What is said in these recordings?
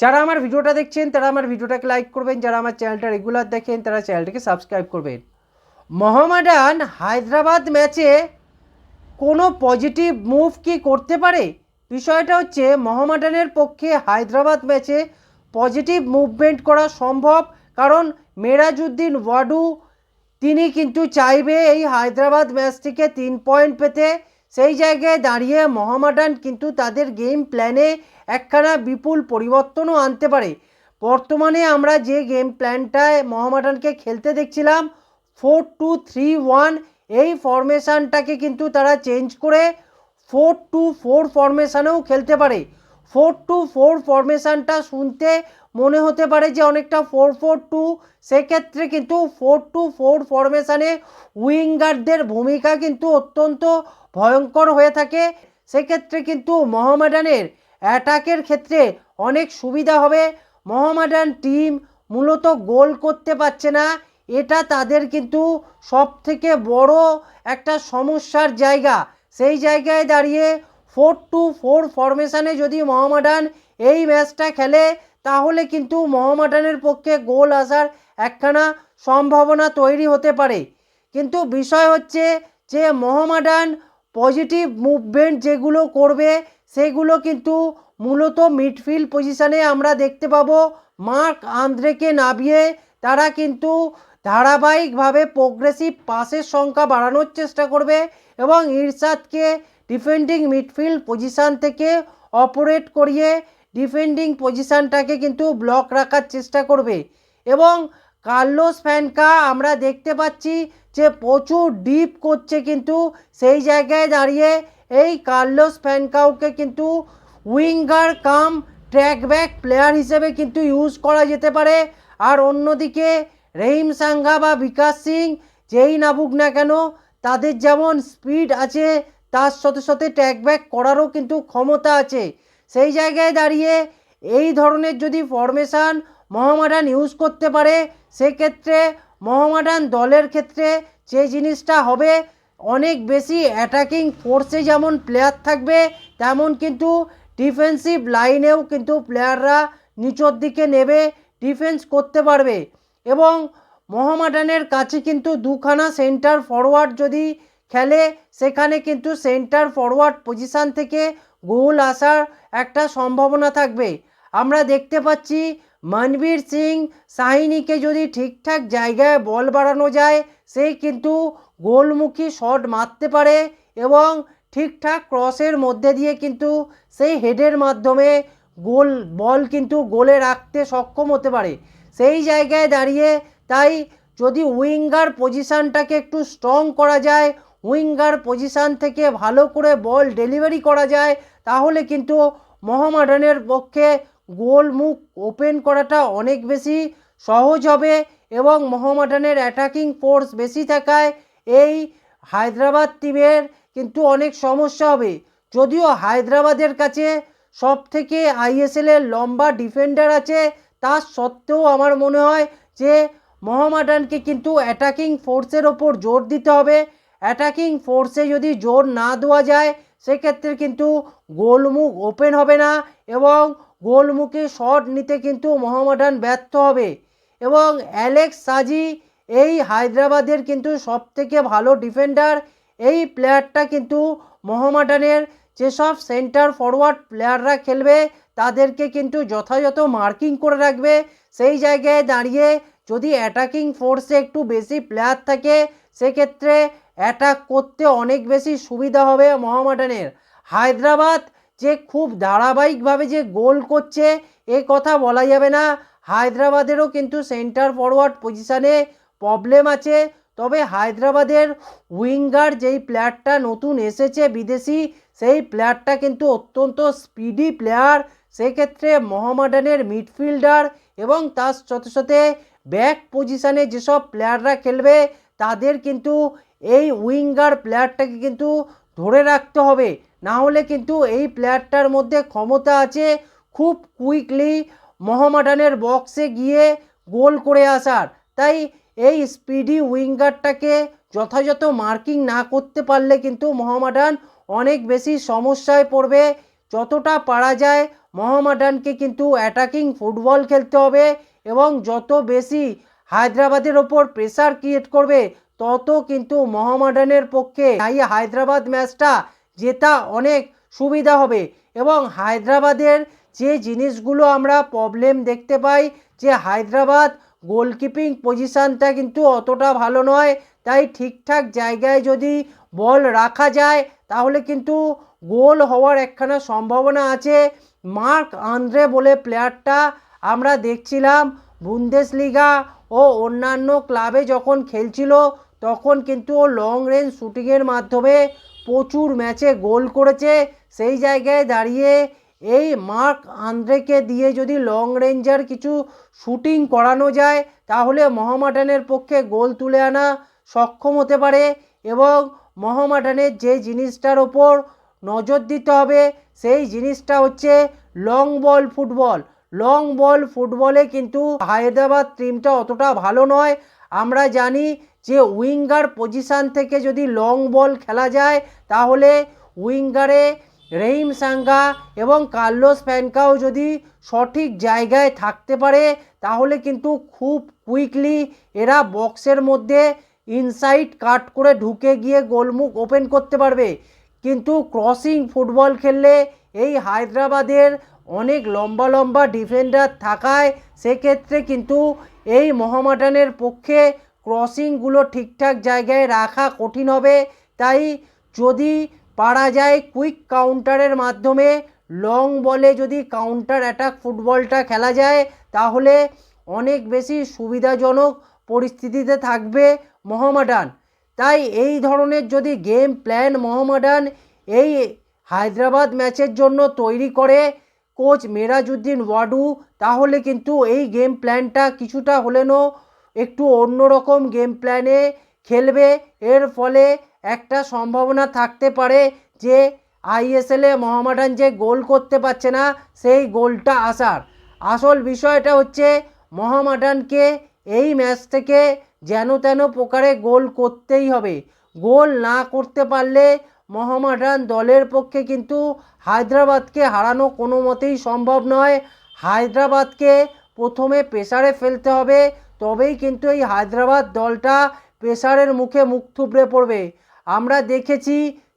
যারা আমার ভিডিওটা দেখছেন, তারা আমার ভিডিওটাকে লাইক করবেন। যারা আমার চ্যানেলটা রেগুলার দেখেন, তারা চ্যানেলটাকে সাবস্ক্রাইব করবেন। মোহামেডান হায়দ্রাবাদ ম্যাচে কোনো পজিটিভ মুভ কি করতে পারে? বিষয়টা হচ্ছে মোহামেডানের পক্ষে হায়দ্রাবাদ ম্যাচে পজিটিভ মুভমেন্ট করা সম্ভব। কারণ মেরাজউদ্দিন ওয়াডু, তিনি কিন্তু চাইবে এই হায়দ্রাবাদ ম্যাচ থেকে তিন পয়েন্ট পেতে। সেই জায়গায় দাঁড়িয়ে মোহামেডান কিন্তু তাদের গেম প্ল্যানে একখানা বিপুল পরিবর্তনও আনতে পারে। বর্তমানে আমরা যে গেম প্ল্যানটায় মোহামেডানকে খেলতে দেখছিলাম ফোর টু থ্রি ওয়ান এই ফরমেশানটাকে কিন্তু তারা চেঞ্জ করে ফোর টু ফোর ফরমেশানেও খেলতে পারে। ফোর টু ফোর ফরমেশানটা শুনতে মনে হতে পারে যে অনেকটা ফোর ফোর টু সেক্ষেত্রে কিন্তু ফোর টু ফোর ফরমেশানে উইঙ্গারদের ভূমিকা কিন্তু অত্যন্ত ভয়ঙ্কর হয়ে থাকে। সেক্ষেত্রে কিন্তু মোহামেডানের অ্যাটাকের ক্ষেত্রে অনেক সুবিধা হবে। মোহামেডান টিম মূলত গোল করতে পারছে না। এটা তাদের কিন্তু সব থেকে বড় একটা সমস্যার জায়গা। সেই জায়গায় দাঁড়িয়ে ফোর টু ফোর ফরমেশানে যদি মোহামেডান এই ম্যাচটা খেলে তাহলে কিন্তু মোহামেডানের পক্ষে গোল আসার একখানা সম্ভাবনা তৈরি হতে পারে। কিন্তু বিষয় হচ্ছে যে মোহামেডান পজিটিভ মুভমেন্ট যেগুলো করবে, সেগুলো কিন্তু মূলত মিডফিল্ড পজিশানে আমরা দেখতে পাবো। মার্ক আন্দ্রেকে নামিয়ে তারা কিন্তু ধারাবাহিকভাবে প্রোগ্রেসিভ পাসের সংখ্যা বাড়ানোর চেষ্টা করবে এবং ইরশাদকে ডিফেন্ডিং মিডফিল্ড পজিশান থেকে অপারেট করিয়ে ডিফেন্ডিং পজিশানটাকে কিন্তু ব্লক রাখার চেষ্টা করবে। এবং কার্লোস ফ্যানকা আমরা দেখতে পাচ্ছি যে প্রচুর ডিপ করছে কিন্তু সেই জায়গায় দাঁড়িয়ে এই কার্লোস ফ্যানকাউকে কিন্তু winger cum track back player হিসেবে কিন্তু ইউজ করা যেতে পারে। আর অন্যদিকে রহিম সাঙ্গা বা বিকাশ সিং যেই নাবুক না কেন, তাদের যেমন স্পিড আছে, তার সাথে সাথে ট্র্যাক ব্যাক করারও কিন্তু ক্ষমতা আছে। সেই জায়গায় দাঁড়িয়ে এই ধরনের যদি ফরমেশান মোহামেডান ইউজ করতে পারে, সেক্ষেত্রে মোহামেডান দলের ক্ষেত্রে যে জিনিসটা হবে, অনেক বেশি অ্যাটাকিং ফোর্সে যেমন প্লেয়ার থাকবে, তেমন কিন্তু ডিফেন্সিভ লাইনেও কিন্তু প্লেয়াররা নিচের দিকে নেবে ডিফেন্স করতে পারবে। এবং মোহামেডানের কাছে কিন্তু দুখানা সেন্টার ফরওয়ার্ড যদি খেলে, সেখানে কিন্তু সেন্টার ফরওয়ার্ড পজিশান থেকে গোল আসার একটা সম্ভাবনা থাকবে। আমরা দেখতে পাচ্ছি মনবীর সিং সাহিনীকে যদি ঠিকঠাক জায়গায় বল বাড়ানো যায়, সে কিন্তু গোলমুখী শট মারতে পারে এবং ঠিকঠাক ক্রসের মধ্যে দিয়ে কিন্তু সেই হেডের মাধ্যমে গোল, বল কিন্তু গোলে রাখতে সক্ষম হতে পারে। সেই জায়গায় দাঁড়িয়ে তাই যদি উইঙ্গার পজিশানটাকে একটু স্ট্রং করা যায় উইঙ্গার পজিশান থেকে ভালো করে বল ডেলিভারি করা যায়, তাহলে কিন্তু মোহামেডানের পক্ষে গোল মুখ ওপেন করাটা অনেক বেশি সহজ হবে এবং মোহামেডানের অ্যাটাকিং ফোর্স বেশি থাকায় এই হায়দ্রাবাদ টিমের কিন্তু অনেক সমস্যা হবে। যদিও হায়দ্রাবাদের কাছে সব থেকে আইএসএলের লম্বা ডিফেন্ডার আছে, তা সত্ত্বেও আমার মনে হয় যে মোহামেডানকে কিন্তু অ্যাটাকিং ফোর্সের ওপর জোর দিতে হবে। অ্যাটাকিং ফোর্সে যদি জোর না দেওয়া যায়, সেক্ষেত্রে কিন্তু গোলমুখ ওপেন হবে না এবং গোলমুখে শট নিতে কিন্তু মোহামেডান ব্যর্থ হবে। এবং অ্যালেক্স সাজি, এই হায়দ্রাবাদের কিন্তু সব থেকে ভালো ডিফেন্ডার এই প্লেয়ারটা কিন্তু মোহামেডানের যেসব সেন্টার ফরওয়ার্ড প্লেয়াররা খেলবে, তাদেরকে কিন্তু যথাযথ মার্কিং করে রাখবে। সেই জায়গায় দাঁড়িয়ে যদি অ্যাটাকিং ফোর্সে একটু বেশি প্লেয়ার থাকে, সেক্ষেত্রে অ্যাটাক করতে অনেক বেশি সুবিধা হবে মোহামেডানের। হায়দ্রাবাদ যে খুব ধারাবাহিকভাবে যে গোল করছে, এ কথা বলা যাবে না। হায়দ্রাবাদেরও কিন্তু সেন্টার ফরওয়ার্ড পজিশানে প্রবলেম আছে। তবে হায়দ্রাবাদের উইঙ্গার যেই প্লেয়ারটা নতুন এসেছে বিদেশি, সেই প্লেয়ারটা কিন্তু অত্যন্ত স্পিডি প্লেয়ার। সেক্ষেত্রে মোহামেডানের মিডফিল্ডার এবং তার সাথে সাথে ব্যাক পজিশানে যেসব প্লেয়াররা খেলবে তাদের কিন্তু এই উইঙ্গার প্লেয়ারটাকে কিন্তু ধরে রাখতে হবে। না হলে কিন্তু এই প্লেয়ারটার মধ্যে ক্ষমতা আছে খুব কুইকলি মোহামেডানের বক্সে গিয়ে গোল করে আসার। তাই এই স্পিডি উইঙ্গারটাকে যথাযথ মার্কিং না করতে পারলে কিন্তু মোহামেডান অনেক বেশি সমস্যায় পড়বে। যতটা পারা যায় মোহামেডানকে কিন্তু অ্যাটাকিং ফুটবল খেলতে হবে এবং যত বেশি হায়দ্রাবাদের ওপর প্রেসার ক্রিয়েট করবে, তত কিন্তু মোহামেডানের পক্ষে এই হায়দ্রাবাদ ম্যাচটা জেতা অনেক সুবিধা হবে। এবং হায়দ্রাবাদের যে জিনিসগুলো আমরা প্রবলেম দেখতে পাই, যে হায়দ্রাবাদ গোলকিপিং পজিশানটা কিন্তু অতটা ভালো নয়, তাই ঠিকঠাক জায়গায় যদি বল রাখা যায়, তাহলে কিন্তু গোল হওয়ার একখানা সম্ভাবনা আছে। মার্ক আন্দ্রে বলে প্লেয়ারটা আমরা দেখছিলাম, বুন্দেসলিগা ও অন্যান্য ক্লাবে যখন খেলছিল, তখন কিন্তু ও লং রেঞ্জ শুটিংয়ের মাধ্যমে প্রচুর ম্যাচে গোল করেছে। সেই জায়গায় দাঁড়িয়ে এই মার্ক আন্দ্রেকে দিয়ে যদি লং রেঞ্জার কিছু শুটিং করানো যায়, তাহলে মহামাটানের পক্ষে গোল তুলে আনা সক্ষম হতে পারে এবং মহামাটানের যে জিনিসটার ওপর নজর দিতে হবে, সেই জিনিসটা হচ্ছে long ball football long ball ফুটবলে কিন্তু হায়দ্রাবাদ টিমটা অতটা ভালো নয়। আমরা জানি যে উইঙ্গার পজিশান থেকে যদি লং বল খেলা যায়, তাহলে উইঙ্গারে রহিম সাঙ্গা এবং কার্লোস ফ্যানকাও যদি সঠিক জায়গায় থাকতে পারে, তাহলে কিন্তু খুব কুইকলি এরা বক্সের মধ্যে ইনসাইড কাট করে ঢুকে গিয়ে গোলমুখ ওপেন করতে পারবে। কিন্তু ক্রসিং ফুটবল খেললে এই হায়দ্রাবাদের অনেক লম্বা লম্বা ডিফেন্ডার থাকায় সেক্ষেত্রে কিন্তু এই মোহামেডানের পক্ষে ক্রসিংগুলো ঠিকঠাক জায়গায় রাখা কঠিন হবে। তাই যদি পারা যায় কুইক কাউন্টারের মাধ্যমে লং বলে যদি কাউন্টার অ্যাটাক ফুটবলটা খেলা যায়, তাহলে অনেক বেশি সুবিধাজনক পরিস্থিতিতে থাকবে মোহামেডান। তাই এই ধরনের যদি গেম প্ল্যান মোহামেডান এই হায়দ্রাবাদ ম্যাচের জন্য তৈরি করে কোচ মেরাজউদ্দিন ওয়াডু, তাহলে কিন্তু এই গেম প্ল্যানটা কিছুটা হলেনও একটু অন্যরকম গেম প্ল্যানে খেলবে। এর ফলে একটা সম্ভাবনা থাকতে পারে যে আইএসএলে মোহামেডান যে গোল করতে পারছে না, সেই গোলটা আসার। আসল বিষয়টা হচ্ছে মোহামেডানকে এই ম্যাচ থেকে যেন তেন প্রকারে গোল করতেই হবে। গোল না করতে পারলে মোহামেডান দলের পক্ষে কিন্তু হায়দ্রাবাদকে হারানো কোনো মতেই সম্ভব নয়। হায়দ্রাবাদকে প্রথমে প্রেসারে ফেলতে হবে, তবেই কিন্তু এই হায়দ্রাবাদ দলটা প্রেসারের মুখে মুখ থুবড়ে পড়বে। আমরা দেখেছি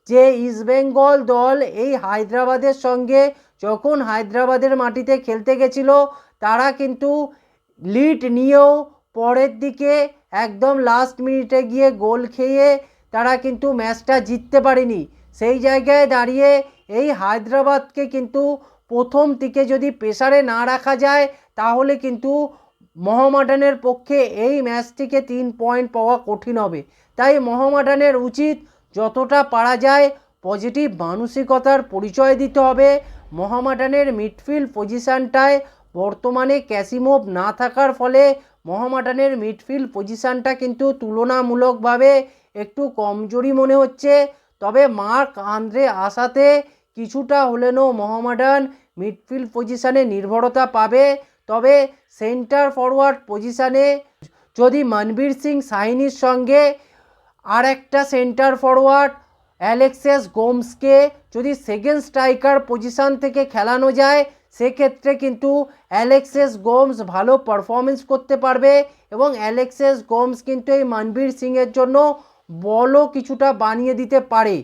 যে ইস্টবেঙ্গল দল এই হায়দ্রাবাদের সঙ্গে যখন হায়দ্রাবাদের মাটিতে খেলতে গেছিল, তারা কিন্তু লিড নিয়েও পরের দিকে একদম লাস্ট মিনিটে গিয়ে গোল খেয়ে তারা কিন্তু ম্যাচটা জিততে পারেনি। সেই জায়গায় দাঁড়িয়ে এই হায়দ্রাবাদকে কিন্তু প্রথম দিকে যদি প্রেসারে না রাখা যায়, তাহলে কিন্তু মোহামেডানের পক্ষে এই ম্যাচটিকে তিন পয়েন্ট পাওয়া কঠিন হবে। তাই মোহামেডানের উচিত যতটা পারা যায় পজিটিভ মানসিকতার পরিচয় দিতে হবে। মোহামেডানের মিডফিল্ড পজিশানটায় বর্তমানে ক্যাসিমোভ না থাকার ফলে মোহামেডানের মিডফিল্ড পজিশানটা কিন্তু তুলনামূলকভাবে একটু কমজোরি মনে হচ্ছে। তবে মার্ক আন্দ্রে আসাতে কিছুটা হলেনও মোহামেডান মিডফিল্ড পজিশানে নির্ভরতা পাবে। তবে সেন্টার ফরওয়ার্ড পজিশানে যদি মনবীর সিং সাইনির সঙ্গে আর একটা সেন্টার ফরওয়ার্ড অ্যালেক্সেস গোমসকে যদি সেকেন্ড স্ট্রাইকার পজিশান থেকে খেলানো যায়, সেক্ষেত্রে কিন্তু অ্যালেক্সেস গোমস ভালো পারফরমেন্স করতে পারবে এবং অ্যালেক্সেস গোমস কিন্তু এই মনবীর সিংয়ের জন্য বলও কিছুটা বানিয়ে দিতে পারে।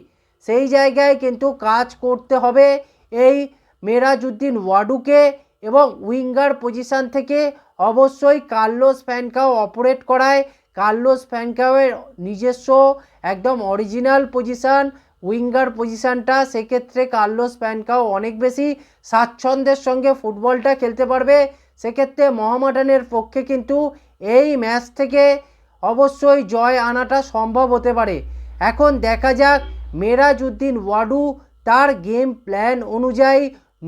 সেই জায়গায় কিন্তু কাজ করতে হবে এই মেরাজউদ্দিন ওয়াডুকে এবং উইঙ্গার পজিশান থেকে অবশ্যই কার্লোস ফ্যানকাও অপারেট করায়। কার্লোস ফ্যানকাওয়ের নিজস্ব একদম অরিজিনাল পজিশান, উইঙ্গার পজিশানটা, সেক্ষেত্রে কার্লোস ফ্যানকাও অনেক বেশি স্বাচ্ছন্দ্যের সঙ্গে ফুটবলটা খেলতে পারবে। সেক্ষেত্রে মোহামেডানের পক্ষে কিন্তু এই ম্যাচ থেকে অবশ্যই জয় আনাটা সম্ভব হতে পারে। এখন দেখা যাক মেরাজউদ্দিন ওয়াডু তার গেম প্ল্যান অনুযায়ী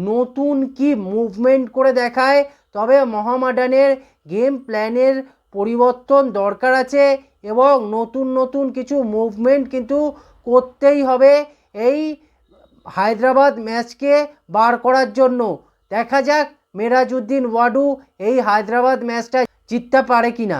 নতুন কি মুভমেন্ট করে দেখায়। তবে মোহামেডানের গেম প্ল্যানের পরিবর্তন দরকার আছে এবং নতুন নতুন কিছু মুভমেন্ট কিন্তু করতেই হবে এই হায়দ্রাবাদ ম্যাচকে বার করার জন্য। দেখা যাক মেরাজউদ্দিন ওয়াডু এই হায়দ্রাবাদ ম্যাচটা জিততে পারে কি না